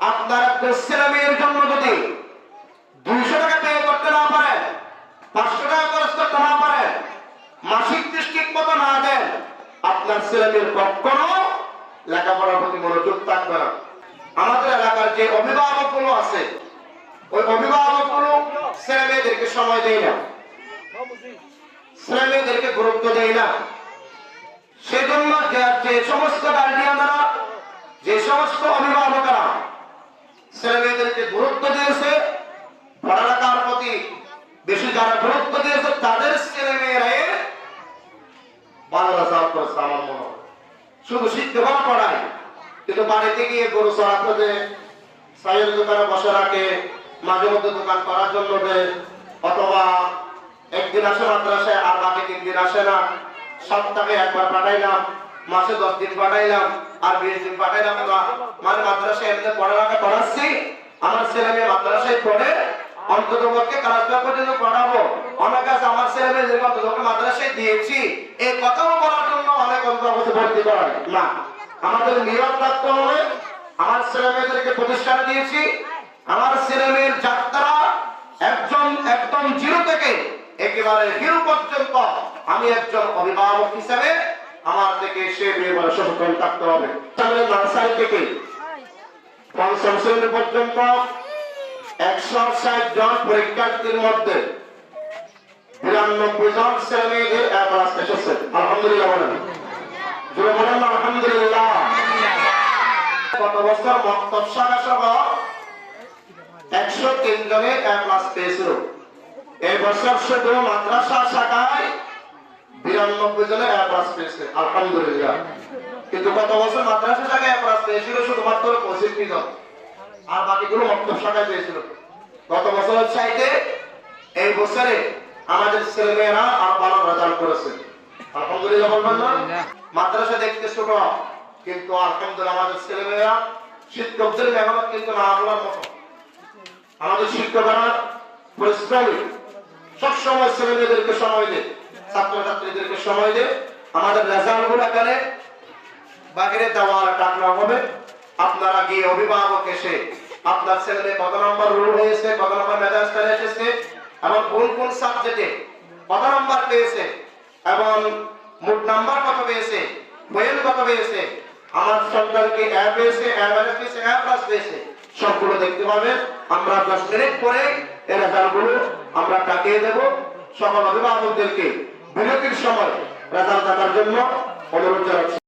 আপনার মেয়ের জন্য যদি দুইশো টাকা ব্যয় করতে না পাঁচশো টাকা খরচ করতে না মাসিক না দেন, আপনার কখনো লেখাপড়ার প্রতি মনোযোগ থাকবে না। আমাদের এলাকার যে আছে, ওই অভিভাবকগুলো ছেলে মেয়েদেরকে সময় দেয় না। ছেলে মেয়েদেরকে গুরুত্ব দেয় না। সেজন্য যে- সমস্ত গার্ডিয়ানরা যে সমস্ত অভিভাবকরা ছেলে মেয়েদেরকে গুরুত্ব দিয়েছে পড়ালেখার প্রতি বেশি যারা গুরুত্ব দিয়েছে তাদের ছেলে মেয়েরাই ভালো করেছে আমার মনে হয় শুধু শিক্ষকরা পড়ায়, কিন্তু বাড়িতে গিয়ে গরু চড়াতে দে সাইয়ের দোকানে বসে রাখে, মাঝে মধ্যে দোকান করার জন্য দেয় অথবা একদিন আসে মাদ্রাসায় আর বাকি তিন আসে না। সপ্তাহে একবার পাঠাইলাম, মাসে দশ দিন পাঠাইলাম, আর বিশ দিন পাঠাইলাম। না মানে মাদ্রাসায় এমনি পড়ালেখা করাচ্ছি আমার ছেলে মেয়ে মাদ্রাসায় পড়ে, অন্তত পক্ষে ক্লাস পর্যন্ত পড়াবো। অনেক কাছে আমার ছেলে মেয়ে অন্তত মাদ্রাসায় দিয়েছি। এই কথাও জন্য ভর্তি প্রতিষ্ঠানে দিয়েছি। আমার ছেলে যাত্রা একজন একদম জিরো থেকে একেবারে হিরো পর্যন্ত আমি একজন অভিভাবক হিসেবে আমার থেকে সে মেয়ে সচেতন থাকতে হবে। নার্সারি থেকে জন পরীক্ষার্থীর মধ্যে আলহামদুলিল্লাহ আলহামদুলিল্লাহ। গত বছর কিন্তু গত বছর পেয়েছিল, শুধুমাত্র পঁচিশটি জন আর বাকিগুলো মক্তব পেয়েছিল। গত বছরে আমাদের ছেলেমেয়েরা আর ভালো রেজাল্ট করেছে। আলহামদুলিল্লাহ বলবেন না মাদ্রাসা দেখতে ছোট কিন্তু আলহামদুলিল্লাহ আমাদের ছেলেমেয়েরা শিক্ষকদের মেহনত কিন্তু না মতো। আমাদের শিক্ষকরা পরিশ্রমী। সবসময় ছেলে মেয়েদেরকে সময় দেয় ছাত্রছাত্রীদেরকে সময় দেয়। আমাদের রেজাল্টগুলো এখানে বাহিরে টাকা হবে। আপনারা গিয়ে অভিভাবক এসে আপনার ছেলে কত নম্বর রুল হয়েছে কত নম্বর মেজাজ এসেছে এবং কোন কোন সাবজেক্টে কত নম্বর পেয়েছে এবং মোট নাম্বার কত পেয়েছে? বয়েল কত পেয়েছে? আমার সন্তানকে অ্যাপ পেয়েছে অ্যাপ এসে পেয়েছে অ্যাপ প্লাস পেয়েছে। সবগুলো দেখতে পাবেন। আমরা দশ মিনিট পরে এই রেজাল্টগুলো আমরা কাটিয়ে দেব। সকল অভিভাবকদেরকে বিরতির সময় রেজাল্ট দেখার জন্য অনুরোধ জানাচ্ছি।